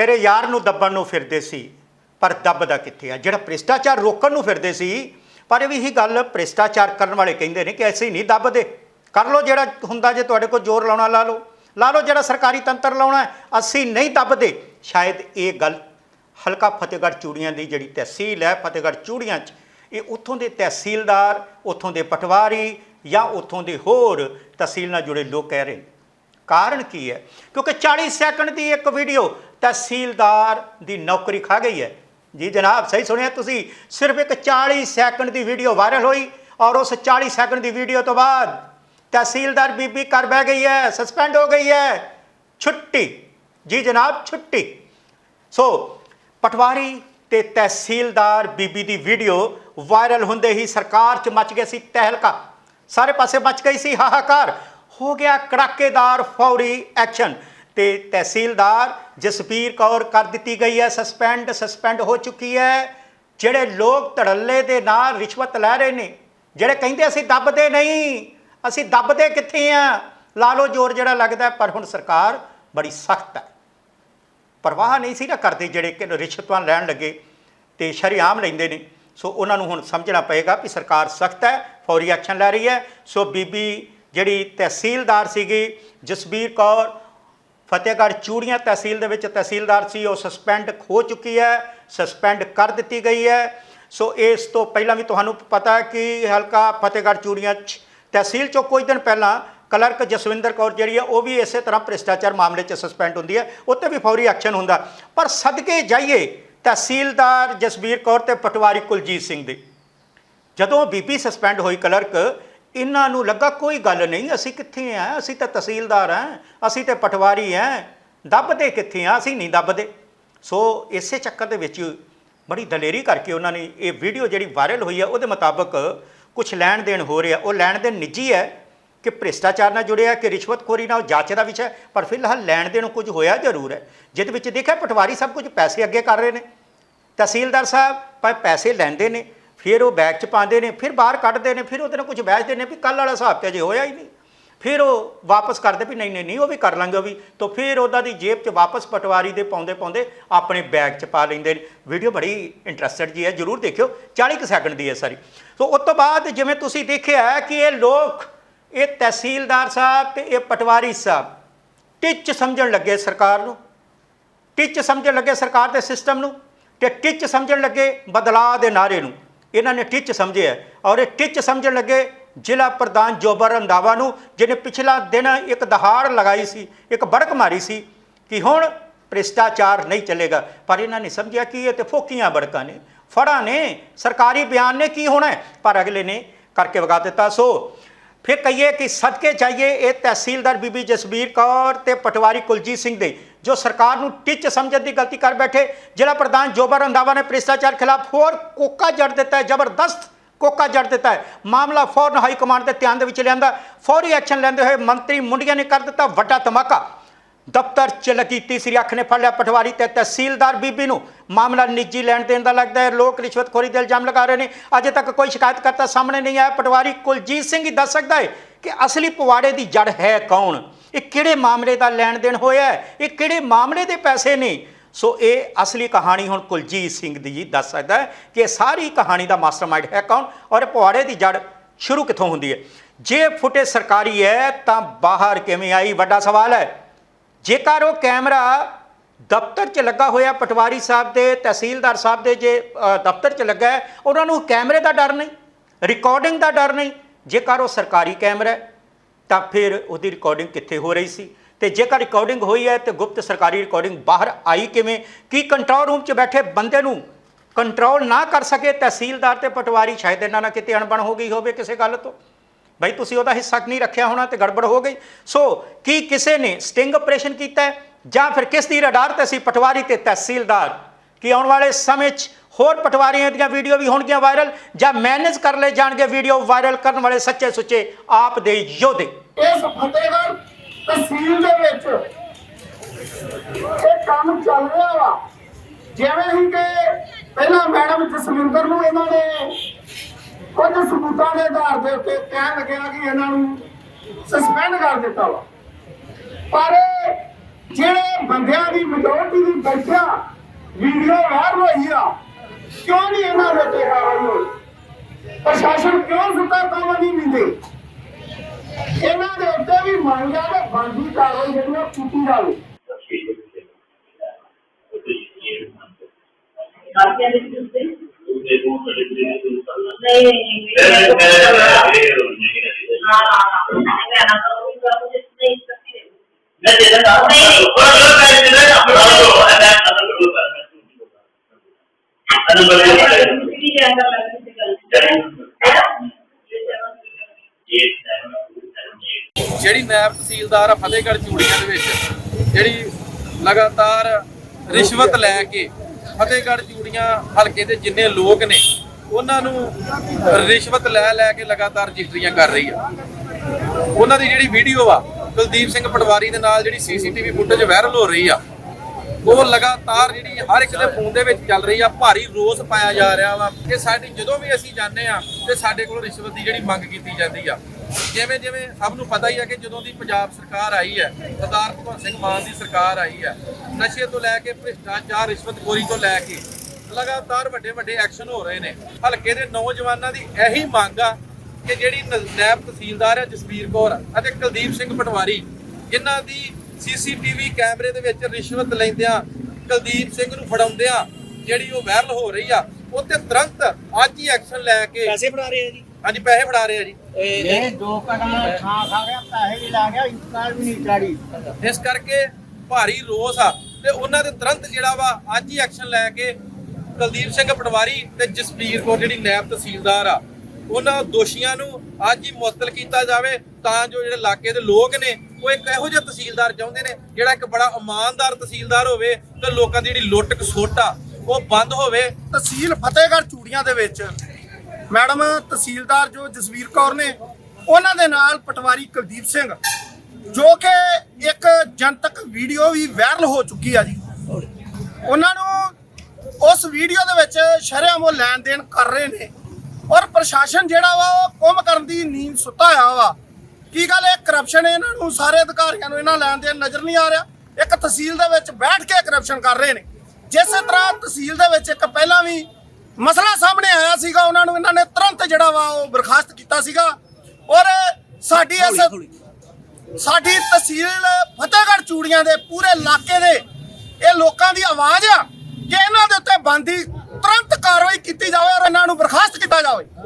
ਤੇਰੇ ਯਾਰ ਨੂੰ ਦੱਬਣ ਨੂੰ ਫਿਰਦੇ ਸੀ, ਪਰ ਦੱਬਦਾ ਕਿੱਥੇ ਆ? ਜਿਹੜਾ ਭ੍ਰਿਸ਼ਟਾਚਾਰ ਰੋਕਣ ਨੂੰ ਫਿਰਦੇ ਸੀ, ਪਰ ਇਹ ਵੀ ਹੀ ਗੱਲ ਭ੍ਰਿਸ਼ਟਾਚਾਰ ਕਰਨ ਵਾਲੇ ਕਹਿੰਦੇ ਨੇ ਕਿ ਐਸੇ ਨਹੀਂ ਦੱਬਦੇ। ਕਰ ਲਓ ਜਿਹੜਾ ਹੁੰਦਾ ਜੇ ਤੁਹਾਡੇ ਕੋਲ ਜ਼ੋਰ ਲਾਉਣਾ, ਲਾ ਲਓ। ਲਾ ਲਓ ਜਿਹੜਾ ਸਰਕਾਰੀ ਤੰਤਰ ਲਾਉਣਾ ਅਸੀਂ ਨਹੀਂ ਦੱਬਦੇ। ਸ਼ਾਇਦ ਇਹ ਗੱਲ ਹਲਕਾ ਫਤਿਹਗੜ੍ਹ ਚੂੜੀਆਂ ਦੀ ਜਿਹੜੀ ਤਹਿਸੀਲ ਹੈ, ਫਤਿਹਗੜ੍ਹ ਚੂੜੀਆਂ 'ਚ, ਇਹ ਉੱਥੋਂ ਦੇ ਤਹਿਸੀਲਦਾਰ, ਉੱਥੋਂ ਦੇ ਪਟਵਾਰੀ ਜਾਂ ਉੱਥੋਂ ਦੇ ਹੋਰ ਤਹਿਸੀਲ ਨਾਲ ਜੁੜੇ ਲੋਕ ਕਹਿ ਰਹੇ ਨੇ। ਕਾਰਨ ਕੀ ਹੈ? ਕਿਉਂਕਿ 40 ਸੈਕਿੰਡ ਦੀ ਇੱਕ ਵੀਡੀਓ ਤਹਿਸੀਲਦਾਰ ਦੀ ਨੌਕਰੀ ਖਾ ਗਈ ਹੈ। ਜੀ ਜਨਾਬ, ਸਹੀ ਸੁਣਿਆ ਤੁਸੀਂ? ਸਿਰਫ ਇੱਕ 40 ਸੈਕਿੰਡ ਦੀ ਵੀਡੀਓ ਵਾਇਰਲ ਹੋਈ ਔਰ ਉਸ 40 ਸੈਕਿੰਡ ਦੀ ਵੀਡੀਓ ਤੋਂ ਬਾਅਦ ਤਹਿਸੀਲਦਾਰ ਬੀਬੀ ਕਰ ਬਹਿ ਗਈ ਹੈ ਸਸਪੈਂਡ ਹੋ ਗਈ ਹੈ। ਛੁੱਟੀ। ਜੀ ਜਨਾਬ, ਛੁੱਟੀ। ਸੋ ਪਟਵਾਰੀ ਤੇ ਤਹਿਸੀਲਦਾਰ ਬੀਬੀ ਦੀ ਵੀਡੀਓ ਵਾਇਰਲ ਹੁੰਦੇ ਹੀ ਸਰਕਾਰ 'ਚ ਮਚ ਗਿਆ ਸੀ ਤਹਿਲਕਾ। ਸਾਰੇ ਪਾਸੇ ਮਚ ਗਈ ਸੀ ਹਾਹਾਕਾਰ। ਹੋ ਗਿਆ ਕੜਾਕੇਦਾਰ ਫੌਰੀ ਐਕਸ਼ਨ। ਤੇ ਤਹਿਸੀਲਦਾਰ ਜਸਪੀਰ ਕੌਰ ਕਰ ਦਿੱਤੀ ਗਈ ਹੈ। ਸਸਪੈਂਡ ਸਸਪੈਂਡ ਹੋ ਚੁੱਕੀ ਹੈ। ਜਿਹੜੇ ਲੋਕ ਧੜੱਲੇ ਦੇ ਨਾਲ ਰਿਸ਼ਵਤ ਲੈ ਰਹੇ ਨੇ, ਜਿਹੜੇ ਕਹਿੰਦੇ ਅਸੀਂ ਦੱਬਦੇ ਨਹੀਂ, ਅਸੀਂ ਦੱਬਦੇ ਕਿੱਥੇ ਆ? ਲਾ ਲਓ ਜ਼ੋਰ ਜਿਹੜਾ ਲੱਗਦਾ ਪਰ ਹੁਣ ਸਰਕਾਰ ਬੜੀ ਸਖਤ ਹੈ। ਪਰਵਾਹ ਨਹੀਂ ਸੀ ਨਾ ਕਰਦੇ ਜਿਹੜੇ ਕਿ ਰਿਸ਼ਵਤਾਂ ਲੈਣ ਲੱਗੇ ਤੇ ਸ਼ਰੇਆਮ ਲੈਂਦੇ ਨੇ। ਸੋ ਉਹਨਾਂ ਨੂੰ ਹੁਣ ਸਮਝਣਾ ਪਏਗਾ ਕਿ ਸਰਕਾਰ ਸਖਤ ਹੈ, ਫੌਰੀ ਐਕਸ਼ਨ ਲੈ ਰਹੀ ਹੈ। ਸੋ ਬੀਬੀ ਜਿਹੜੀ ਤਹਿਸੀਲਦਾਰ ਸੀਗੀ, ਜਸਬੀਰ ਕੌਰ ਫਤਿਹਗੜ੍ਹ ਚੂੜੀਆਂ ਤਹਿਸੀਲ ਦੇ ਵਿੱਚ ਤਹਿਸੀਲਦਾਰ ਸੀ, ਉਹ ਸਸਪੈਂਡ ਹੋ ਚੁੱਕੀ ਹੈ ਸਸਪੈਂਡ ਕਰ ਦਿੱਤੀ ਗਈ ਹੈ। ਸੋ ਇਸ ਤੋਂ ਪਹਿਲਾਂ ਵੀ ਤੁਹਾਨੂੰ ਪਤਾ ਹੈ ਕਿ ਹਲਕਾ ਫਤਿਹਗੜ੍ਹ ਚੂੜੀਆਂ 'ਚ ਤਹਿਸੀਲ ਚੋਂ ਕੁਝ ਦਿਨ ਪਹਿਲਾਂ ਕਲਰਕ ਜਸਵਿੰਦਰ ਕੌਰ ਜਿਹੜੀ ਹੈ, ਉਹ ਵੀ ਇਸੇ ਤਰ੍ਹਾਂ ਭ੍ਰਿਸ਼ਟਾਚਾਰ ਮਾਮਲੇ 'ਚ ਸਸਪੈਂਡ ਹੁੰਦੀ ਹੈ। ਉੱਤੇ ਵੀ ਫੌਰੀ ਐਕਸ਼ਨ ਹੁੰਦਾ। ਪਰ ਸਦਕੇ ਜਾਈਏ ਤਹਿਸੀਲਦਾਰ ਜਸਬੀਰ ਕੌਰ ਤੇ ਪਟਵਾਰੀ ਕੁਲਜੀਤ ਸਿੰਘ ਦੇ। ਜਦੋਂ ਬੀਪੀ ਸਸਪੈਂਡ ਹੋਈ ਕਲਰਕ ਇਹਨਾਂ ਨੂੰ ਲੱਗਾ ਕੋਈ ਗੱਲ ਨਹੀਂ ਅਸੀਂ ਕਿੱਥੇ ਆ? ਅਸੀਂ ਤਾਂ ਤਹਿਸੀਲਦਾਰ ਆ ਅਸੀਂ ਤੇ ਪਟਵਾਰੀ ਆ। ਦੱਬਦੇ ਕਿੱਥੇ ਆ? ਅਸੀਂ ਨਹੀਂ ਦੱਬਦੇ। ਸੋ ਇਸੇ ਚੱਕਰ ਦੇ ਵਿੱਚ ਬੜੀ ਦਲੇਰੀ ਕਰਕੇ ਉਹਨਾਂ ਨੇ ਇਹ ਵੀਡੀਓ ਜਿਹੜੀ ਵਾਇਰਲ ਹੋਈ ਹੈ ਉਹਦੇ ਮੁਤਾਬਕ ਕੁਝ ਲੈਣ ਦੇਣ ਹੋ ਰਿਹਾ। ਉਹ ਲੈਣ ਦੇਣ ਨਿੱਜੀ ਹੈ ਕਿ ਭ੍ਰਿਸ਼ਟਾਚਾਰ ਨਾਲ ਜੁੜਿਆ ਕਿ ਰਿਸ਼ਵਤਖੋਰੀ ਨਾਲ ਜਾਂਚ ਦਾ ਵਿਸ਼ਾ ਹੈ, ਪਰ ਫਿਲਹਾਲ ਲੈਣ ਦੇਣ ਕੁਝ ਹੋਇਆ ਜ਼ਰੂਰ ਹੈ। ਜਿਹਦੇ ਵਿੱਚ ਦੇਖਿਆ ਪਟਵਾਰੀ ਸਭ ਕੁਝ ਪੈਸੇ ਅੱਗੇ ਕਰ ਰਹੇ ਨੇ। ਤਹਿਸੀਲਦਾਰ ਸਾਹਿਬ ਪਰ ਪੈਸੇ ਲੈਂਦੇ ਨੇ। ਫਿਰ ਉਹ ਬੈਗ 'ਚ ਪਾਉਂਦੇ ਨੇ, ਫਿਰ ਬਾਹਰ ਕੱਢਦੇ ਨੇ, ਫਿਰ ਉਹਦੇ ਨਾਲ ਕੁਝ ਵੇਚਦੇ ਨੇ ਵੀ ਕੱਲ ਵਾਲਾ ਹਿਸਾਬ ਤੇ ਅਜੇ ਹੋਇਆ ਹੀ ਨਹੀਂ। ਫਿਰ ਉਹ ਵਾਪਸ ਕਰਦੇ ਵੀ ਨਹੀਂ ਨਹੀਂ ਨਹੀਂ, ਉਹ ਵੀ ਕਰ ਲਾਂਗੇ, ਉਹ ਵੀ। ਤਾਂ ਫਿਰ ਉਹਦਾ ਦੀ ਜੇਬ 'ਚ ਵਾਪਸ ਪਟਵਾਰੀ ਦੇ ਪਾਉਂਦੇ ਪਾਉਂਦੇ ਆਪਣੇ ਬੈਗ 'ਚ ਪਾ ਲੈਂਦੇ ਨੇ। ਵੀਡੀਓ ਬੜੀ ਇੰਟਰਸਟਡ ਜੀ ਹੈ, ਜਰੂਰ ਦੇਖਿਓ। 40 ਕੁ ਸੈਕਿੰਡ ਦੀ ਹੈ ਸਾਰੀ। ਸੋ ਉਸ ਤੋਂ ਬਾਅਦ ਜਿਵੇਂ ਤੁਸੀਂ ਦੇਖਿਆ ਕਿ ਇਹ ਲੋਕ, ਇਹ ਤਹਿਸੀਲਦਾਰ ਸਾਹਿਬ ਤੇ ਇਹ ਪਟਵਾਰੀ ਸਾਹਿਬ, ਟਿੱਚ ਸਮਝਣ ਲੱਗੇ ਸਰਕਾਰ ਨੂੰ। ਟਿੱਚ ਸਮਝਣ ਲੱਗੇ ਸਰਕਾਰ ਦੇ ਸਿਸਟਮ ਨੂੰ ਤੇ ਟਿੱਚ ਸਮਝਣ ਲੱਗੇ ਬਦਲਾਅ ਦੇ ਨਾਰੇ ਨੂੰ। ਇਹਨਾਂ ਨੇ ਟਿੱਚ ਸਮਝਿਆ ਔਰ ਇਹ ਟਿੱਚ ਸਮਝਣ ਲੱਗੇ ਜ਼ਿਲ੍ਹਾ ਪ੍ਰਧਾਨ ਜੋਬਰ ਰੰਧਾਵਾ ਨੂੰ, ਜਿਹਨੇ ਪਿਛਲਾ ਦਿਨ ਇੱਕ ਦਹਾੜ ਲਗਾਈ ਸੀ, ਇੱਕ ਬੜਕ ਮਾਰੀ ਸੀ ਕਿ ਹੁਣ ਭ੍ਰਿਸ਼ਟਾਚਾਰ ਨਹੀਂ ਚੱਲੇਗਾ। ਪਰ ਇਹਨਾਂ ਨੇ ਸਮਝਿਆ ਕਿ ਇਹ ਤੇ ਫੋਕੀਆਂ ਬੜਕਾਂ ਨੇ। ਫੜਾਂ ਨੇ, ਸਰਕਾਰੀ ਬਿਆਨ ਨੇ ਕੀ ਹੋਣਾ ਪਰ ਅਗਲੇ ਨੇ ਕਰਕੇ ਵਗਾ ਦਿੱਤਾ ਸੋ। ਫਿਰ ਕਹੀਏ ਕਿ ਸਦਕੇ ਚਾਹੀਏ ਇਹ ਤਹਿਸੀਲਦਾਰ ਬੀਬੀ ਜਸਬੀਰ ਕੌਰ ਤੇ ਪਟਵਾਰੀ ਕੁਲਜੀਤ ਸਿੰਘ ਦੇ। ਜੋ ਸਰਕਾਰ ਨੂੰ ਟਿੱਚ ਸਮਝਣ ਦੀ ਗਲਤੀ ਕਰ ਬੈਠੇ ਜ਼ਿਲ੍ਹਾ ਪ੍ਰਧਾਨ ਜੋਬਰ ਰੰਧਾਵਾ ਨੇ ਭ੍ਰਿਸ਼ਟਾਚਾਰ ਖਿਲਾਫ ਹੋਰ ਕੋਕਾ ਜੜ ਦਿੱਤਾ ਹੈ, ਜ਼ਬਰਦਸਤ ਕੋਕਾ ਜੜ ਦਿੱਤਾ ਹੈ। ਮਾਮਲਾ ਫੌਰਨ ਹਾਈ ਕਮਾਂਡ ਦੇ ਧਿਆਨ ਦੇ ਵਿੱਚ ਲਿਆਂਦਾ, ਫੌਰੀ ਐਕਸ਼ਨ ਲੈਂਦੇ ਹੋਏ ਮੰਤਰੀ ਮੁੰਡੀਆਂ ਨੇ ਕਰ ਦਿੱਤਾ ਵੱਡਾ ਧਮਾਕਾ। ਦਫ਼ਤਰ ਚ ਲੱਗੀ ਤੀਸਰੀ ਅੱਖ ਨੇ ਫੜ ਲਿਆ ਪਟਵਾਰੀ ਤੇ ਤਹਿਸੀਲਦਾਰ ਬੀਬੀ ਨੂੰ। ਮਾਮਲਾ ਨਿੱਜੀ ਲੈਣ ਦੇਣ ਦਾ ਲੱਗਦਾ ਹੈ, ਲੋਕ ਰਿਸ਼ਵਤਖੋਰੀ ਦੇ ਇਲਜ਼ਾਮ ਲਗਾ ਰਹੇ ਨੇ। ਅਜੇ ਤੱਕ ਕੋਈ ਸ਼ਿਕਾਇਤ ਕਰਤਾ ਸਾਹਮਣੇ ਨਹੀਂ ਆਇਆ, ਪਟਵਾਰੀ ਕੁਲਜੀਤ ਸਿੰਘ ਹੀ ਦੱਸ ਸਕਦਾ ਹੈ ਕਿ ਅਸਲੀ ਪਵਾੜੇ ਦੀ ਜੜ ਹੈ ਕੌਣ? ਕਿਹੜੇ ਮਾਮਲੇ ਦਾ ਲੈਣ ਦੇਣ ਹੋਇਆ ਇਹ ਕਿਹੜੇ ਮਾਮਲੇ ਦੇ ਪੈਸੇ ਨੇ? ਸੋ ਇਹ ਅਸਲੀ ਕਹਾਣੀ ਹੁਣ ਕੁਲਜੀਤ ਸਿੰਘ ਦੀ ਜੀ ਦੱਸ ਸਕਦਾ ਹੈ ਕਿ ਇਹ ਸਾਰੀ ਕਹਾਣੀ ਦਾ ਮਾਸਟਰਮਾਈਂਡ ਹੈ ਕੌਣ? ਔਰ ਪੁਆੜੇ ਦੀ ਜੜ ਸ਼ੁਰੂ ਕਿੱਥੋਂ ਹੁੰਦੀ ਹੈ? ਜੇ ਫੁਟੇਜ ਸਰਕਾਰੀ ਹੈ ਤਾਂ ਬਾਹਰ ਕਿਵੇਂ ਆਈ? ਵੱਡਾ ਸਵਾਲ ਹੈ। ਜੇਕਰ ਉਹ ਕੈਮਰਾ ਦਫ਼ਤਰ 'ਚ ਲੱਗਾ ਹੋਇਆ ਪਟਵਾਰੀ ਸਾਹਿਬ ਦੇ, ਤਹਿਸੀਲਦਾਰ ਸਾਹਿਬ ਦੇ ਜੇ ਦਫ਼ਤਰ 'ਚ ਲੱਗਾ ਹੈ, ਉਹਨਾਂ ਨੂੰ ਕੈਮਰੇ ਦਾ ਡਰ ਨਹੀਂ? ਰਿਕਾਰਡਿੰਗ ਦਾ ਡਰ ਨਹੀਂ? ਜੇਕਰ ਉਹ ਸਰਕਾਰੀ ਕੈਮਰਾ ਹੈ ਤਾਂ ਫਿਰ ਉਹਦੀ ਰਿਕਾਰਡਿੰਗ ਕਿੱਥੇ ਹੋ ਰਹੀ ਸੀ? ਤੇ ਜੇਕਰ ਰਿਕਾਰਡਿੰਗ ਹੋਈ ਹੈ ਤੇ ਗੁਪਤ ਸਰਕਾਰੀ ਰਿਕਾਰਡਿੰਗ ਬਾਹਰ ਆਈ ਕਿਵੇਂ? ਕੀ ਕੰਟਰੋਲ ਰੂਮ 'ਚ ਬੈਠੇ ਬੰਦੇ ਨੂੰ ਕੰਟਰੋਲ ਨਾ ਕਰ ਸਕੇ ਤਹਿਸੀਲਦਾਰ ਤੇ ਪਟਵਾਰੀ? ਸ਼ਾਇਦ ਇਹਨਾਂ ਨਾਲ ਕਿਤੇ ਅਣਬਣ ਹੋ ਗਈ ਹੋਵੇ ਕਿਸੇ ਗੱਲ ਤੋਂ। ਭਾਈ ਤੁਸੀਂ ਉਹਦਾ ਹਿੱਸਾ ਨਹੀਂ ਰੱਖਿਆ ਹੋਣਾ ਤੇ ਗੜਬੜ ਹੋ ਗਈ। ਸੋ ਕੀ ਕਿਸੇ ਨੇ ਸਟਿੰਗ ਆਪਰੇਸ਼ਨ ਕੀਤਾ ਹੈ? ਜਾਂ ਫਿਰ ਕਿਸ ਦੀ ਰਡਾਰ ਤੇ ਸੀ ਪਟਵਾਰੀ ਤੇ ਤਹਿਸੀਲਦਾਰ? ਕਿ ਆਉਣ ਵਾਲੇ ਸਮੇਂ 'ਚ ਹੋਰ ਪਟਵਾਰੀਆਂ ਦੀਆਂ ਵੀਡੀਓ ਵੀ ਹੋਣਗੀਆਂ ਵਾਇਰਲ ਜਾਂ ਮੈਨੇਜ ਕਰ ਲਏ ਜਾਣਗੇ ਵੀਡੀਓ ਵਾਇਰਲ ਕਰਨ ਵਾਲੇ ਸੱਚੇ ਸੁੱਚੇ ਆਪ ਦੇ ਯੋਧੇ। ਇਸ ਫਤਿਹਗੜ੍ਹ ਤਹਿਸੀਲ ਦੇ ਵਿੱਚ ਇਹ ਕੰਮ ਚੱਲ ਰਿਹਾ ਵਾ। ਜਿਵੇਂ ਹੀ ਕਿ ਪਹਿਲਾਂ ਮੈਡਮ ਜਸਵਿੰਦਰ ਨੂੰ ਇਹਨਾਂ ਨੇ ਕੁਝ ਸਬੂਤਾਂ ਦੇ ਆਧਾਰ ਦੇ ਉੱਤੇ ਕਹਿਣ ਲੱਗਿਆ ਕਿ ਇਹਨਾਂ ਨੂੰ ਸਸਪੈਂਡ ਕਰ ਦਿੱਤਾ ਵਾ। ਪਰ ਜਿਹੜੇ ਬੰਦਿਆਂ ਦੀ ਮੈਜੋਰਟੀ ਦੀ ਬੈਠਿਆ ਵੀਡੀਓ ਵਾਇਰਲ ਹੋਈ ਆ। ਕਿਉਂ ਨਹੀਂ ਇਹਨਾਂ ਦੇ ਉੱਤੇ ਕਾਰਵਾਈ ਹੋਈ ਪ੍ਰਸ਼ਾਸਨ ਕਿਉਂ ਸੁੱਤਾ ਕੰਮ ਨਹੀਂ ਮਿਲਦੇ ਇਹਨਾਂ ਦੇ ਉੱਤੇ ਵੀ ਮੰਗ ਆ ਕਿ ਬੰਦੀ ਕਾਰਵਾਈ ਜਿਹੜੀ ਆ ਕੀਤੀ ਜਾਵੇ ਕਾਫੀਆਂ ਦੇ ਦਿੱਤੇ ਨਹੀਂ ਹਾਂ ਮੈਂ ਨਾ ਕਰੂੰ ਤਾਂ ਜਿਹੜੀ ਨਾਇਬ ਤਹਿਸੀਲਦਾਰ ਫਤਿਹਗੜ੍ਹ ਚੂੜੀਆਂ ਦੇ ਵਿੱਚ ਜਿਹੜੀ ਲਗਾਤਾਰ ਰਿਸ਼ਵਤ ਲੈ ਕੇ ਫਤਿਹਗੜ੍ਹ ਚੂੜੀਆਂ ਹਲਕੇ ਦੇ ਜਿੰਨੇ ਲੋਕ ਨੇ ਉਹਨਾਂ ਨੂੰ ਰਿਸ਼ਵਤ ਲੈ ਲੈ ਕੇ ਲਗਾਤਾਰ ਰਜਿਸਟਰੀਆਂ ਕਰ ਰਹੀ ਆ। ਉਹਨਾਂ ਦੀ ਜਿਹੜੀ ਵੀਡੀਓ ਆ ਕੁਲਦੀਪ ਸਿੰਘ ਪਟਵਾਰੀ ਦੇ ਨਾਲ ਜਿਹੜੀ ਸੀਸੀਟੀਵੀ ਫੁਟੇਜ ਵਾਇਰਲ ਹੋ ਰਹੀ ਆ ਉਹ ਲਗਾਤਾਰ ਜਿਹੜੀ ਹਰ ਇੱਕ ਦੇ ਫੋਨ ਦੇ ਵਿੱਚ ਚੱਲ ਰਹੀ ਆ, ਭਾਰੀ ਰੋਸ ਪਾਇਆ ਜਾ ਰਿਹਾ ਵਾ। ਕਿ ਸਾਡੀ ਜਦੋਂ ਵੀ ਅਸੀਂ ਜਾਂਦੇ ਆ, ਤੇ ਸਾਡੇ ਕੋਲ ਰਿਸ਼ਵਤ ਦੀ ਜਿਹੜੀ ਮੰਗ ਕੀਤੀ ਜਾਂਦੀ ਆ। ਜਿਵੇਂ ਜਿਵੇਂ ਸਭ ਨੂੰ ਪਤਾ ਹੀ ਆ ਕਿ ਜਦੋਂ ਦੀ ਪੰਜਾਬ ਸਰਕਾਰ ਆਈ ਹੈ, ਸਰਦਾਰ ਭਗਵੰਤ ਸਿੰਘ ਮਾਨ ਦੀ ਸਰਕਾਰ ਆਈ ਹੈ, ਨਸ਼ੇ ਤੋਂ ਲੈ ਕੇ ਭ੍ਰਿਸ਼ਟਾਚਾਰ ਰਿਸ਼ਵਤਖੋਰੀ ਤੋਂ ਲੈ ਕੇ ਲਗਾਤਾਰ ਵੱਡੇ ਵੱਡੇ ਐਕਸ਼ਨ ਹੋ ਰਹੇ ਨੇ। ਹਲਕੇ ਦੇ ਨੌਜਵਾਨਾਂ ਦੀ ਇਹੀ ਮੰਗ ਆ ਕਿ ਜਿਹੜੀ ਨ- ਨਾਇਬ ਤਹਿਸੀਲਦਾਰ ਹੈ ਜਸਵੀਰ ਕੌਰ ਅਤੇ ਕੁਲਦੀਪ ਸਿੰਘ ਪਟਵਾਰੀ, ਜਿਨ੍ਹਾਂ ਦੀ ਸੀਸੀਟੀਵੀ ਕੈਮਰੇ ਦੇ ਵਿੱਚ ਰਿਸ਼ਵਤ ਲੈਂਦਿਆਂ ਕੁਲਦੀਪ ਸਿੰਘ ਨੂੰ ਫੜਾਉਂਦਿਆਂ ਜਿਹੜੀ ਉਹ ਵਾਇਰਲ ਹੋ ਰਹੀ ਆ ਉਹ ਤੇ ਤੁਰੰਤ ਅੱਜ ਹੀ ਐਕਸ਼ਨ ਲੈ ਕੇ ਪੈਸੇ ਫੜਾ ਰਹੇ ਆ ਜੀ। ਹਾਂਜੀ ਪੈਸੇ ਫੜਾ ਰਹੇ ਆ ਜੀ। ਇਹ ਦੋ ਕਦਮ ਥਾਂ ਖਾ ਗਿਆ ਪੈਸੇ ਵੀ ਲਾ ਗਿਆ ਇੰਤਕਾਲ ਵੀ ਨਹੀਂ ਚੜੀ ਇਸ ਕਰਕੇ ਭਾਰੀ ਰੋਸ ਆ ਤੇ ਉਹਨਾਂ ਦੇ ਤੁਰੰਤ ਜਿਹੜਾ ਵਾ ਅੱਜ ਹੀ ਐਕਸ਼ਨ ਲੈ ਕੇ ਕੁਲਦੀਪ ਸਿੰਘ ਪਟਵਾਰੀ ਤੇ ਜਸਪੀਰ ਕੌਰ ਜਿਹੜੀ ਨਾਇਬ ਤਹਿਸੀਲਦਾਰ ਆ ਉਹਨਾਂ ਦੋਸ਼ੀਆਂ ਨੂੰ ਅੱਜ ਹੀ ਮੁਅੱਤਲ ਕੀਤਾ ਜਾਵੇ ਤਾਂ ਜੋ ਜਿਹੜੇ ਇਲਾਕੇ ਦੇ ਲੋਕ ਨੇ ਉਹ ਇੱਕ ਇਹੋ ਜਿਹਾ ਤਹਿਸੀਲਦਾਰ ਚਾਹੁੰਦੇ ਨੇ, ਜਿਹੜਾ ਇੱਕ ਬੜਾ ਇਮਾਨਦਾਰ ਤਹਿਸੀਲਦਾਰ ਹੋਵੇ ਤੇ ਲੋਕਾਂ ਦੀ ਜਿਹੜੀ ਲੁੱਟ ਖਸੁੱਟ ਆ, ਉਹ ਬੰਦ ਹੋਵੇ। ਤਹਿਸੀਲ ਫਤਿਹਗੜ੍ਹ ਚੂੜੀਆਂ ਦੇ ਵਿੱਚ ਮੈਡਮ, ਤਹਿਸੀਲਦਾਰ ਜੋ ਜਸਵੀਰ ਕੌਰ ਨੇ, ਉਹਨਾਂ ਦੇ ਨਾਲ ਪਟਵਾਰੀ ਕੁਲਦੀਪ ਸਿੰਘ, ਜੋ ਕਿ ਇੱਕ ਜਨਤਕ ਵੀਡੀਓ ਵੀ ਵਾਇਰਲ ਹੋ ਚੁੱਕੀ ਆ ਜੀ। ਉਹਨਾਂ ਨੂੰ ਉਸ ਵੀਡੀਓ ਦੇ ਵਿੱਚ ਸ਼ਰੇਆਮ ਉਹ ਲੈਣ ਦੇਣ ਕਰ ਰਹੇ ਨੇ। ਔਰ ਪ੍ਰਸ਼ਾਸਨ ਜਿਹੜਾ ਵਾ, ਉਹ ਕੁੰਭ ਕਰਨ ਦੀ ਨੀਂਦ ਸੁੱਤਾ ਹੋਇਆ ਵਾ। ਕੀ ਗੱਲ ਇਹ ਕਰਪਸ਼ਨ ਇਹਨਾਂ ਨੂੰ? ਸਾਰੇ ਅਧਿਕਾਰੀਆਂ ਨੂੰ ਇਹਨਾਂ ਲੈਣ ਦੇਣ ਨਜ਼ਰ ਨਹੀਂ ਆ ਰਿਹਾ। ਇੱਕ ਤਹਿਸੀਲ ਦੇ ਵਿੱਚ ਬੈਠ ਕੇ ਕਰਪਸ਼ਨ ਕਰ ਰਹੇ ਨੇ। ਜਿਸੇ ਤਰ੍ਹਾਂ ਤਹਿਸੀਲ ਦੇ ਵਿੱਚ ਇੱਕ ਪਹਿਲਾਂ ਵੀ ਮਸਲਾ ਸਾਹਮਣੇ ਆਇਆ ਸੀਗਾ ਉਹਨਾਂ ਨੂੰ ਇਹਨਾਂ ਨੇ ਤੁਰੰਤ ਜਿਹੜਾ ਵਾ ਉਹ ਬਰਖਾਸਤ ਕੀਤਾ ਸੀਗਾ। ਔਰ ਸਾਡੀ ਇਸ ਸਾਡੀ ਤਹਿਸੀਲ ਫਤਿਹਗੜ੍ਹ ਚੂੜੀਆਂ ਦੇ ਪੂਰੇ ਇਲਾਕੇ ਦੇ ਇਹ ਲੋਕਾਂ ਦੀ ਆਵਾਜ਼ ਆ ਕਿ ਇਹਨਾਂ ਦੇ ਉੱਤੇ ਬੰਦੀ ਤੁਰੰਤ ਕਾਰਵਾਈ ਕੀਤੀ ਜਾਵੇ ਔਰ ਇਹਨਾਂ ਨੂੰ ਬਰਖਾਸਤ ਕੀਤਾ ਜਾਵੇ।